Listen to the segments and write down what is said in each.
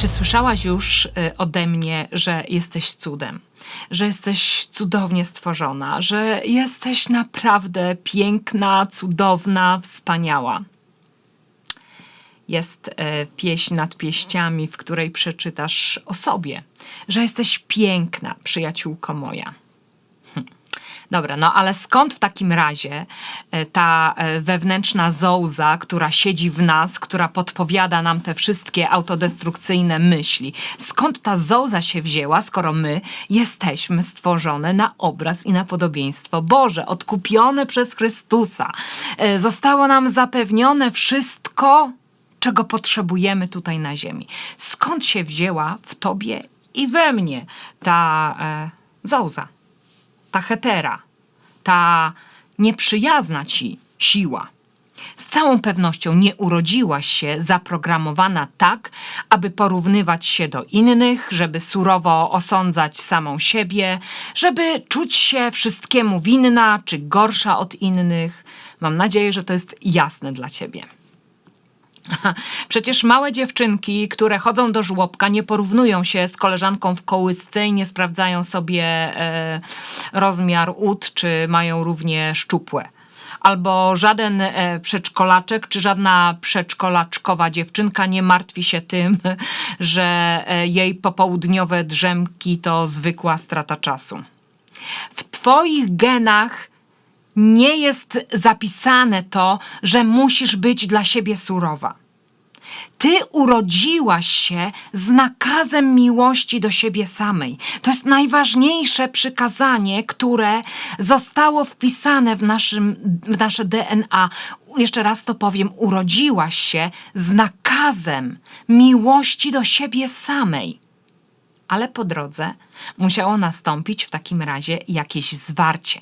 Czy słyszałaś już y, ode mnie, że jesteś cudem? Że jesteś cudownie stworzona, że jesteś naprawdę piękna, cudowna, wspaniała. Jest y, pieśń nad pieśniami, w której przeczytasz o sobie, że jesteś piękna, przyjaciółko moja. Dobra, no ale skąd w takim razie e, ta e, wewnętrzna zołza, która siedzi w nas, która podpowiada nam te wszystkie autodestrukcyjne myśli? Skąd ta zołza się wzięła, skoro my jesteśmy stworzone na obraz i na podobieństwo Boże, odkupione przez Chrystusa? E, Zostało nam zapewnione wszystko, czego potrzebujemy tutaj na ziemi. Skąd się wzięła w tobie i we mnie ta e, zołza? Ta hetera, ta nieprzyjazna ci siła. Z całą pewnością nie urodziłaś się zaprogramowana tak, aby porównywać się do innych, żeby surowo osądzać samą siebie, żeby czuć się wszystkiemu winna czy gorsza od innych. Mam nadzieję, że to jest jasne dla ciebie. Przecież małe dziewczynki, które chodzą do żłobka, nie porównują się z koleżanką w kołysce i nie sprawdzają sobie e, rozmiar ud, czy mają równie szczupłe. Albo żaden e, przedszkolaczek, czy żadna przedszkolaczkowa dziewczynka nie martwi się tym, że e, jej popołudniowe drzemki to zwykła strata czasu. W Twoich genach nie jest zapisane to, że musisz być dla siebie surowa. Ty urodziłaś się z nakazem miłości do siebie samej. To jest najważniejsze przykazanie, które zostało wpisane w, naszym, w nasze DNA. Jeszcze raz to powiem, urodziłaś się z nakazem miłości do siebie samej ale po drodze musiało nastąpić w takim razie jakieś zwarcie.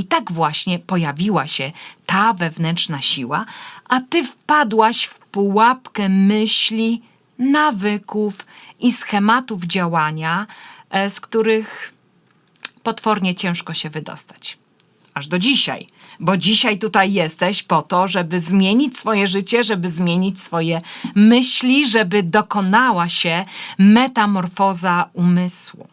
I tak właśnie pojawiła się ta wewnętrzna siła, a ty wpadłaś w pułapkę myśli, nawyków i schematów działania, e, z których potwornie ciężko się wydostać. Aż do dzisiaj, bo dzisiaj tutaj jesteś po to, żeby zmienić swoje życie, żeby zmienić swoje myśli, żeby dokonała się metamorfoza umysłu.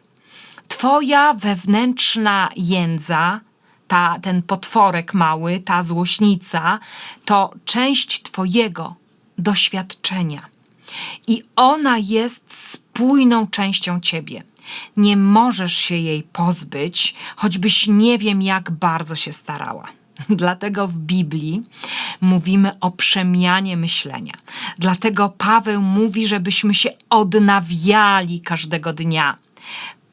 Twoja wewnętrzna jędza, ta, ten potworek mały, ta złośnica, to część Twojego doświadczenia. I ona jest spójną częścią Ciebie. Nie możesz się jej pozbyć, choćbyś nie wiem, jak bardzo się starała. Dlatego w Biblii mówimy o przemianie myślenia. Dlatego Paweł mówi, żebyśmy się odnawiali każdego dnia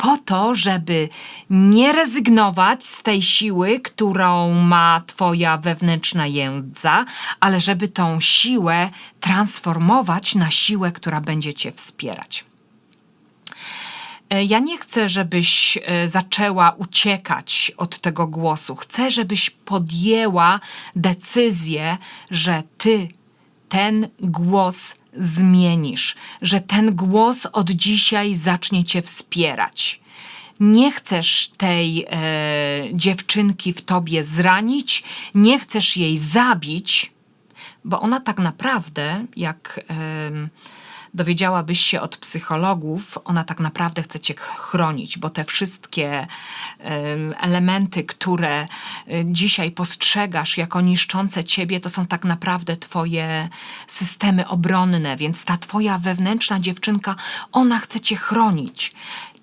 po to, żeby nie rezygnować z tej siły, którą ma Twoja wewnętrzna jędza, ale żeby tą siłę transformować na siłę, która będzie Cię wspierać. E, Ja nie chcę, żebyś e, zaczęła uciekać od tego głosu. Chcę, żebyś podjęła decyzję, że ty ten głos zmienisz, że ten głos od dzisiaj zacznie cię wspierać. Nie chcesz tej e, dziewczynki w tobie zranić, nie chcesz jej zabić, bo ona tak naprawdę, jak em, dowiedziałabyś się od psychologów, ona tak naprawdę chce cię chronić, bo te wszystkie em, elementy, które y, dzisiaj postrzegasz jako niszczące ciebie, to są tak naprawdę twoje systemy obronne, więc ta twoja wewnętrzna dziewczynka, ona chce cię chronić.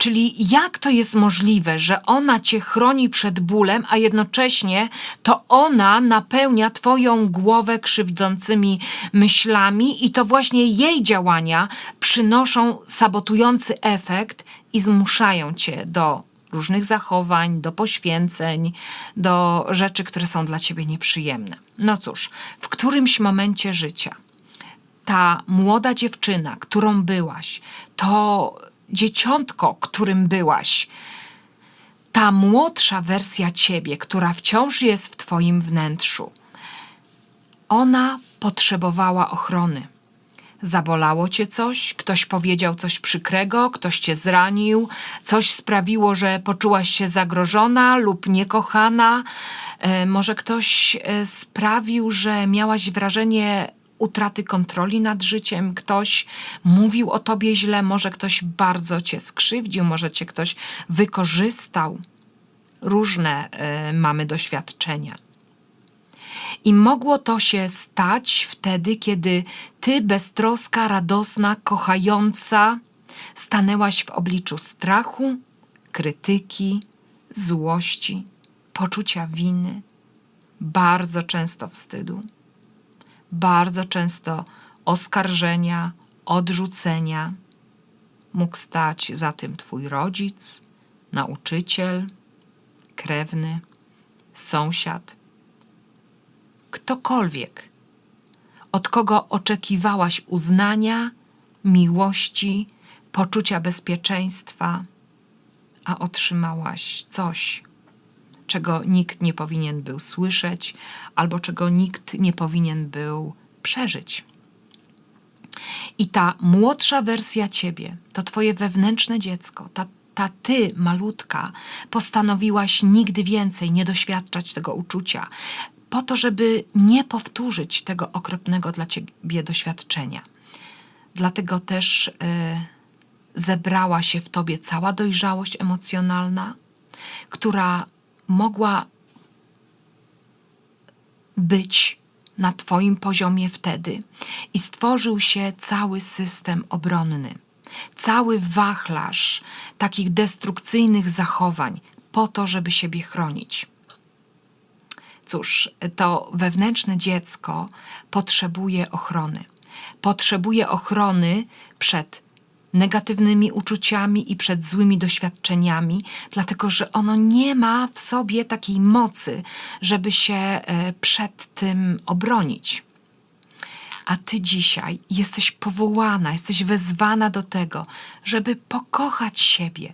Czyli jak to jest możliwe, że ona cię chroni przed bólem, a jednocześnie to ona napełnia twoją głowę krzywdzącymi myślami i to właśnie jej działania przynoszą sabotujący efekt i zmuszają cię do różnych zachowań, do poświęceń, do rzeczy, które są dla ciebie nieprzyjemne. No cóż, w którymś momencie życia ta młoda dziewczyna, którą byłaś, to dzieciątko, którym byłaś, ta młodsza wersja ciebie, która wciąż jest w twoim wnętrzu, ona potrzebowała ochrony. Zabolało cię coś, ktoś powiedział coś przykrego, ktoś cię zranił, coś sprawiło, że poczułaś się zagrożona lub niekochana. E, może ktoś e, sprawił, że miałaś wrażenie utraty kontroli nad życiem, ktoś mówił o tobie źle, może ktoś bardzo cię skrzywdził, może cię ktoś wykorzystał. Różne y, mamy doświadczenia. I mogło to się stać wtedy, kiedy ty, beztroska, radosna, kochająca, stanęłaś w obliczu strachu, krytyki, złości, poczucia winy, bardzo często wstydu, bardzo często oskarżenia, odrzucenia. Mógł stać za tym twój rodzic, nauczyciel, krewny, sąsiad, ktokolwiek, od kogo oczekiwałaś uznania, miłości, poczucia bezpieczeństwa, a otrzymałaś coś, czego nikt nie powinien był słyszeć, albo czego nikt nie powinien był przeżyć. I ta młodsza wersja ciebie, to twoje wewnętrzne dziecko, ta, ta ty, malutka, postanowiłaś nigdy więcej nie doświadczać tego uczucia, po to, żeby nie powtórzyć tego okropnego dla ciebie doświadczenia. Dlatego też y, zebrała się w tobie cała dojrzałość emocjonalna, która mogła być na Twoim poziomie wtedy i stworzył się cały system obronny, cały wachlarz takich destrukcyjnych zachowań po to, żeby siebie chronić. Cóż, to wewnętrzne dziecko potrzebuje ochrony. Potrzebuje ochrony przed negatywnymi uczuciami i przed złymi doświadczeniami, dlatego że ono nie ma w sobie takiej mocy, żeby się e, przed tym obronić. A ty dzisiaj jesteś powołana, jesteś wezwana do tego, żeby pokochać siebie,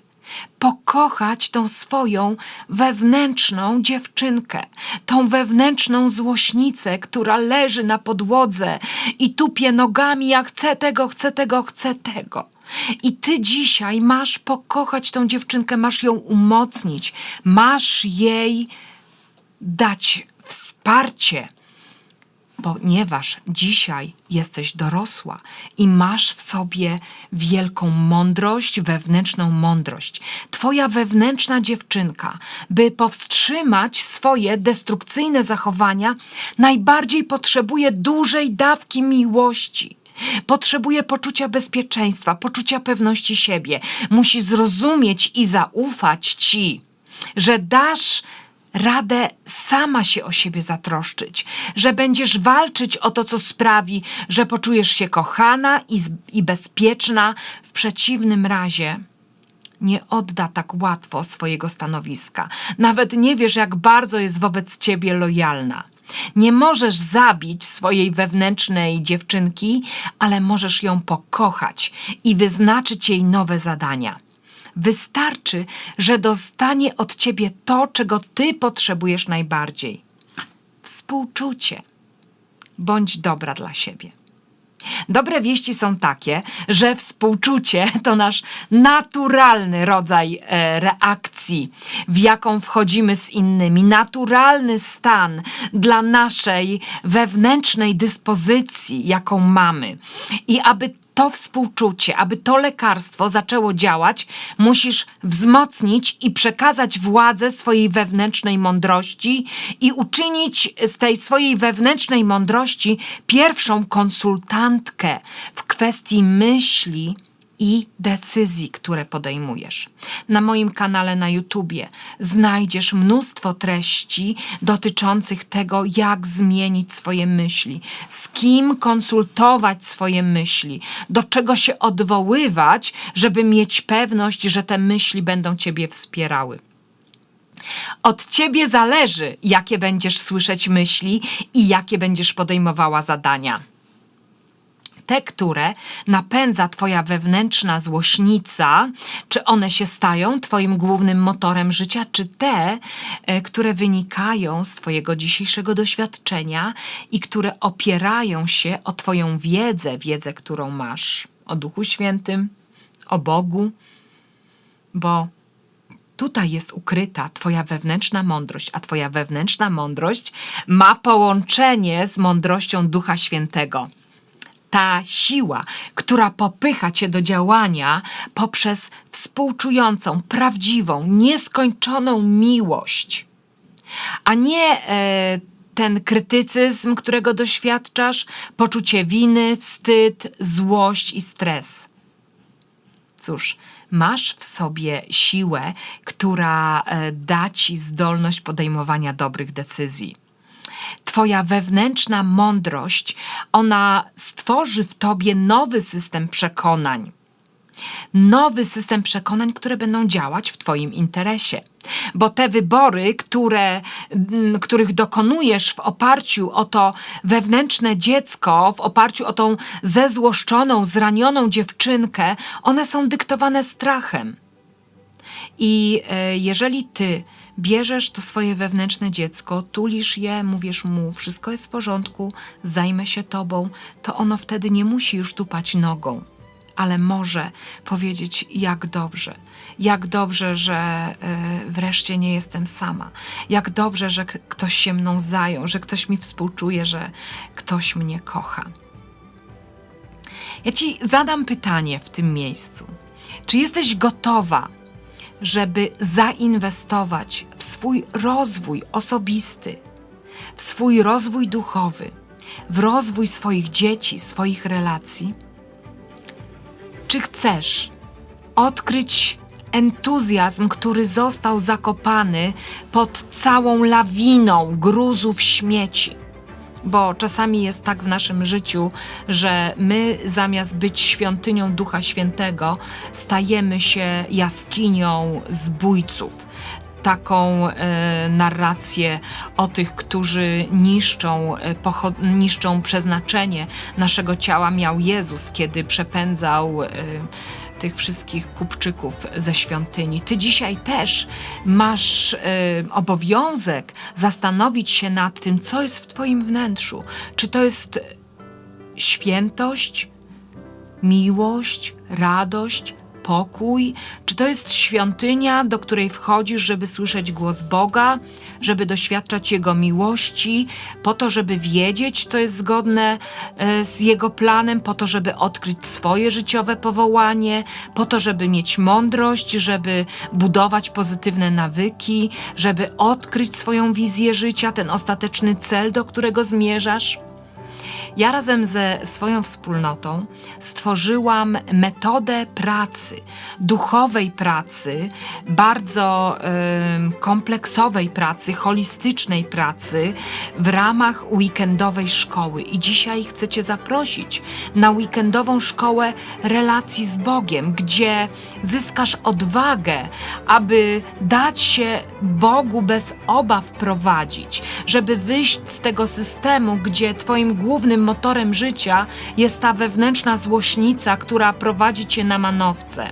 pokochać tą swoją wewnętrzną dziewczynkę, tą wewnętrzną złośnicę, która leży na podłodze i tupie nogami, ja chcę tego, chcę tego, chcę tego. I ty dzisiaj masz pokochać tą dziewczynkę, masz ją umocnić, masz jej dać wsparcie ponieważ dzisiaj jesteś dorosła i masz w sobie wielką mądrość, wewnętrzną mądrość. Twoja wewnętrzna dziewczynka, by powstrzymać swoje destrukcyjne zachowania, najbardziej potrzebuje dużej dawki miłości. Potrzebuje poczucia bezpieczeństwa, poczucia pewności siebie. Musi zrozumieć i zaufać ci, że dasz radę sama się o siebie zatroszczyć, że będziesz walczyć o to, co sprawi, że poczujesz się kochana i, i bezpieczna. W przeciwnym razie nie odda tak łatwo swojego stanowiska. Nawet nie wiesz, jak bardzo jest wobec ciebie lojalna. Nie możesz zabić swojej wewnętrznej dziewczynki, ale możesz ją pokochać i wyznaczyć jej nowe zadania. Wystarczy, że dostanie od ciebie to, czego ty potrzebujesz najbardziej. Współczucie. Bądź dobra dla siebie. Dobre wieści są takie, że współczucie to nasz naturalny rodzaj e, reakcji, w jaką wchodzimy z innymi, naturalny stan dla naszej wewnętrznej dyspozycji, jaką mamy. I aby to współczucie, aby to lekarstwo zaczęło działać, musisz wzmocnić i przekazać władzę swojej wewnętrznej mądrości i uczynić z tej swojej wewnętrznej mądrości pierwszą konsultantkę w kwestii myśli i decyzji, które podejmujesz. Na moim kanale na YouTubie znajdziesz mnóstwo treści dotyczących tego, jak zmienić swoje myśli, z kim konsultować swoje myśli, do czego się odwoływać, żeby mieć pewność, że te myśli będą Ciebie wspierały. Od ciebie zależy, jakie będziesz słyszeć myśli i jakie będziesz podejmowała zadania te, które napędza Twoja wewnętrzna złośnica, czy one się stają Twoim głównym motorem życia, czy te, e, które wynikają z Twojego dzisiejszego doświadczenia i które opierają się o Twoją wiedzę, wiedzę, którą masz o Duchu Świętym, o Bogu, bo Tutaj jest ukryta Twoja wewnętrzna mądrość, a Twoja wewnętrzna mądrość ma połączenie z mądrością Ducha Świętego ta siła, która popycha cię do działania poprzez współczującą, prawdziwą, nieskończoną miłość, a nie e, ten krytycyzm, którego doświadczasz, poczucie winy, wstyd, złość i stres. Cóż, masz w sobie siłę, która e, da ci zdolność podejmowania dobrych decyzji. Twoja wewnętrzna mądrość, ona stworzy w tobie nowy system przekonań. Nowy system przekonań, które będą działać w Twoim interesie. Bo te wybory, które, m, których dokonujesz w oparciu o to wewnętrzne dziecko, w oparciu o tą zezłoszczoną, zranioną dziewczynkę, one są dyktowane strachem. I e, jeżeli ty bierzesz to swoje wewnętrzne dziecko, tulisz je, mówisz mu, wszystko jest w porządku, zajmę się tobą, to ono wtedy nie musi już tupać nogą, ale może powiedzieć, jak dobrze, jak dobrze, że e, wreszcie nie jestem sama, jak dobrze, że ktoś się mną zajął, że ktoś mi współczuje, że ktoś mnie kocha. Ja ci zadam pytanie w tym miejscu. Czy jesteś gotowa, żeby zainwestować w swój rozwój osobisty, w swój rozwój duchowy, w rozwój swoich dzieci, swoich relacji? Czy chcesz odkryć entuzjazm, który został zakopany pod całą lawiną gruzów śmieci? Bo czasami jest tak w naszym życiu, że my zamiast być świątynią Ducha Świętego, stajemy się jaskinią zbójców. Taką e, narrację o tych, którzy niszczą, e, pocho- niszczą przeznaczenie naszego ciała, miał Jezus, kiedy przepędzał. E, tych wszystkich kupczyków ze świątyni. Ty dzisiaj też masz e, obowiązek zastanowić się nad tym, co jest w Twoim wnętrzu. Czy to jest świętość, miłość, radość, pokój? Czy to jest świątynia, do której wchodzisz, żeby słyszeć głos Boga, żeby doświadczać Jego miłości, po to, żeby wiedzieć, co jest zgodne e, z Jego planem, po to, żeby odkryć swoje życiowe powołanie, po to, żeby mieć mądrość, żeby budować pozytywne nawyki, żeby odkryć swoją wizję życia, ten ostateczny cel, do którego zmierzasz? Ja razem ze swoją wspólnotą stworzyłam metodę pracy, duchowej pracy, bardzo em, kompleksowej pracy, holistycznej pracy w ramach weekendowej szkoły. I dzisiaj chcę Cię zaprosić na weekendową szkołę relacji z Bogiem, gdzie zyskasz odwagę, aby dać się Bogu bez obaw prowadzić, żeby wyjść z tego systemu, gdzie Twoim głównym motorem życia jest ta wewnętrzna złośnica, która prowadzi Cię na manowce.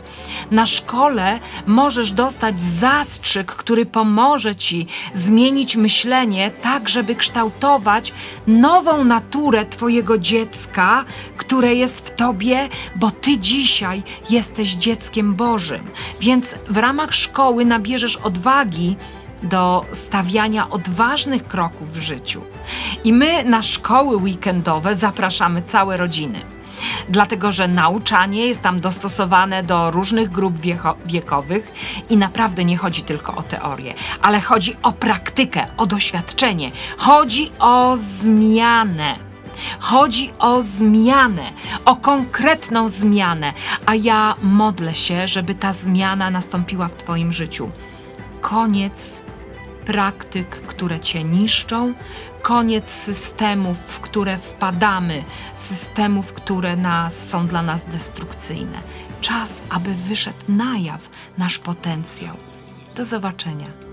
Na szkole możesz dostać zastrzyk, który pomoże Ci zmienić myślenie tak, żeby kształtować nową naturę Twojego dziecka, które jest w Tobie, bo Ty dzisiaj jesteś dzieckiem Bożym. Więc w ramach szkoły nabierzesz odwagi, do stawiania odważnych kroków w życiu. I my na szkoły weekendowe zapraszamy całe rodziny. Dlatego, że nauczanie jest tam dostosowane do różnych grup wiekowych i naprawdę nie chodzi tylko o teorię, ale chodzi o praktykę, o doświadczenie, chodzi o zmianę. Chodzi o zmianę, o konkretną zmianę, a ja modlę się, żeby ta zmiana nastąpiła w Twoim życiu. Koniec praktyk, które cię niszczą, koniec systemów, w które wpadamy, systemów, które nas, są dla nas destrukcyjne. Czas, aby wyszedł na jaw nasz potencjał. Do zobaczenia.